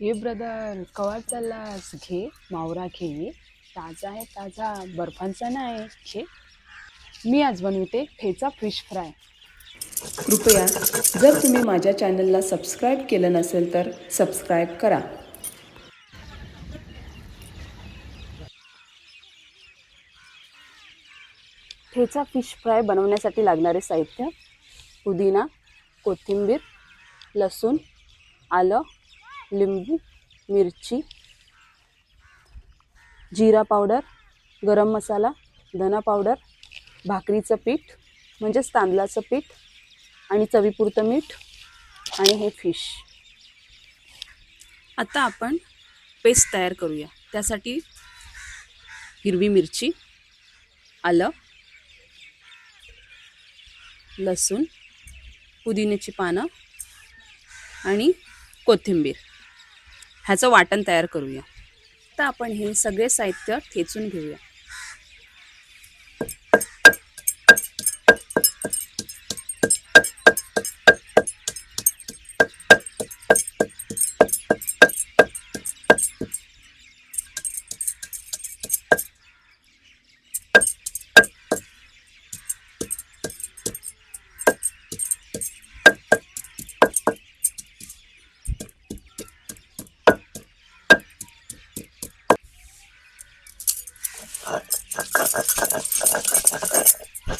ये ब्रदर कवा चाललास घे? मावरा घे. ताजा आहे ताजा बर्फांचा नाही. घे. मी आज बनवते ठेचा फिश फ्राय कृपया जर तुम्ही माझ्या चॅनलला सबस्क्राईब केलं नसेल तर सबस्क्राईब करा. ठेचा फिश फ्राय बनवण्यासाठी लागणारे साहित्य पुदिना कोथिंबीर लसूण आलं लिंबू मिरची जिरा पावडर गरम मसाला धना पावडर भाकरीचं पीठ म्हणजेच तांदळाचं पीठ आणि चवीपुरतं मीठ आणि हे फिश. आता आपण पेस्ट तयार करूया. त्यासाठी हिरवी मिरची आलं लसूण पुदिन्याची पानं आणि कोथिंबीर. ह्याचं वाटण तयार करूया. तर आपण हे सगळे साहित्य ठेचून घेऊया.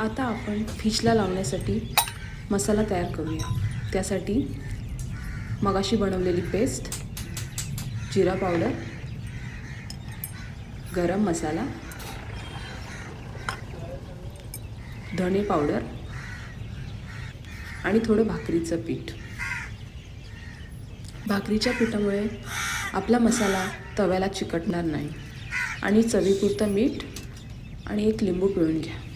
आता आपण फिशला लावण्यासाठी मसाला तयार करूया. त्यासाठी मगाशी बनवलेली पेस्ट जिरा पावडर गरम मसाला धणे पावडर आणि थोडं भाकरीचं पीठ. भाकरीच्या पिठामुळे आपला मसाला तव्याला चिकटणार नाही. आणि चवीपुरतं मीठ आणि एक लिंबू पिळून घ्या.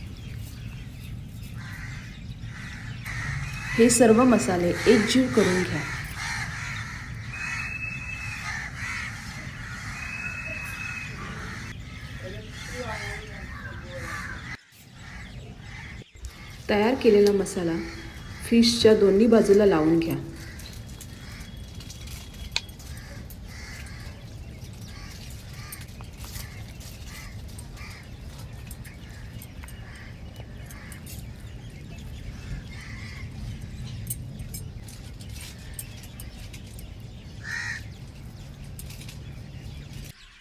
हे सर्व मसाले एकजीव करून घ्या. तयार केलेला मसाला फिशच्या दोन्ही बाजूला लावून घ्या.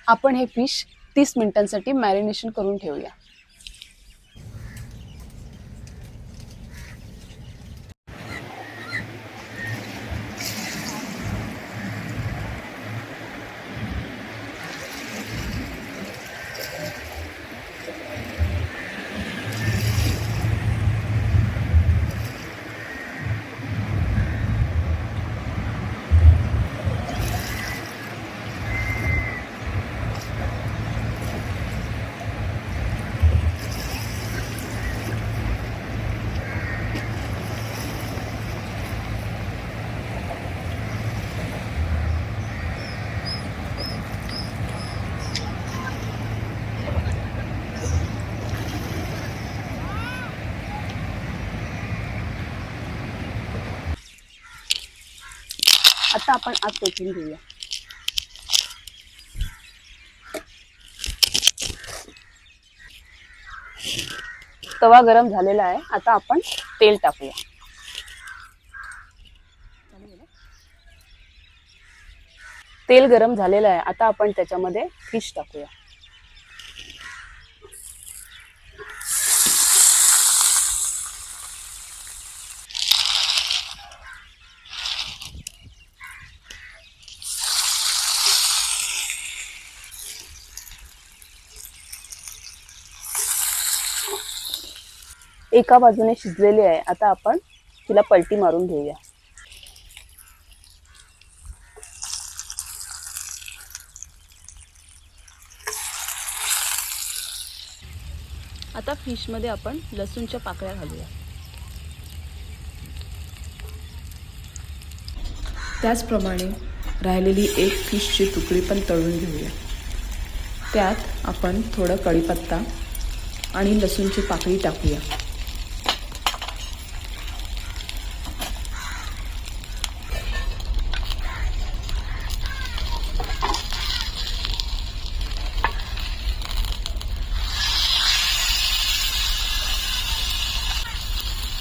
आपण हे फिश तीस मिनिटांसाठी मॅरिनेशन करून ठेवूया. आता आपण आज टोचून घेऊया. तवा गरम झालेला आहे. आता आपण तेल टाकूया. तेल गरम झालेलं आहे. आता आपण त्याच्यामध्ये फिश टाकूया. एका बाजूने शिजलेली आहे. आता आपण तिला पलटी मारून घेऊया. आता फिशमध्ये आपण लसूणच्या पाकळ्या घालूया. त्याचप्रमाणे राहिलेली एक फिशची तुकडी पण तळून घेऊया. त्यात आपण थोडं कढीपत्ता आणि लसूणची पाकळी टाकूया.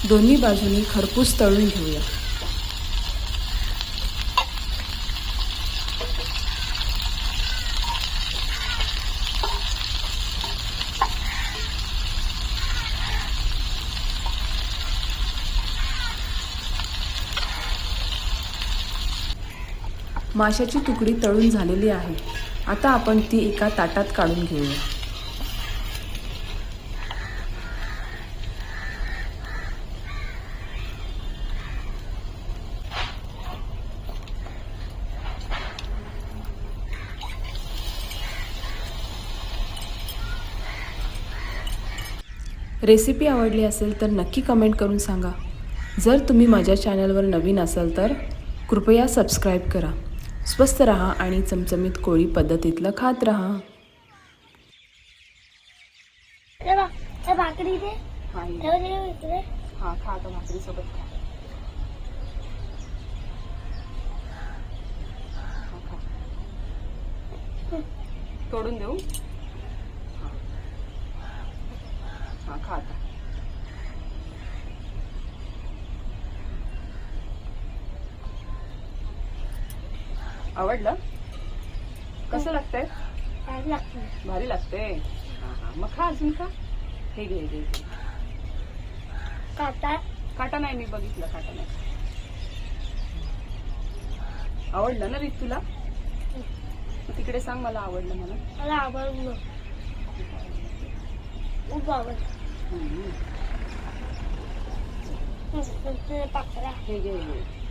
दोन्ही बाजूनी खरपूस तळून घेऊया. माशाची तुकडी तळून झालेली आहे. आता आपण ती एका ताटात काढून घेऊया. रेसिपी आवडली असेल तर नक्की कमेंट करून सांगा. जर तुम्ही माझ्या चॅनलवर नवीन असाल तर कृपया सबस्क्राईब करा. स्वस्त रहा आणि चमचमीत कोळी पद्धतीतलं खात रहा. ते बघ ते भाकरी दे हा ठेव दे इकडे हा खा आता भाकरी सोबत खा हा, खा. तोडून देऊ हा. हा खा आता आवडलं? कसं लागतंय? काय लागतं भारी लागते हा हा. मग खा अजून खा. हे घे हे घे हे घे. काटा. काटा नाही मी बघितलं काटा नाही. आवडलं ना रीत तुला? तू तिकडे सांग मला आवडलं म्हणून. मला आवडलं. खूप आवडलं. हम्म. हं, पाकळ्या. हे घे हे घे.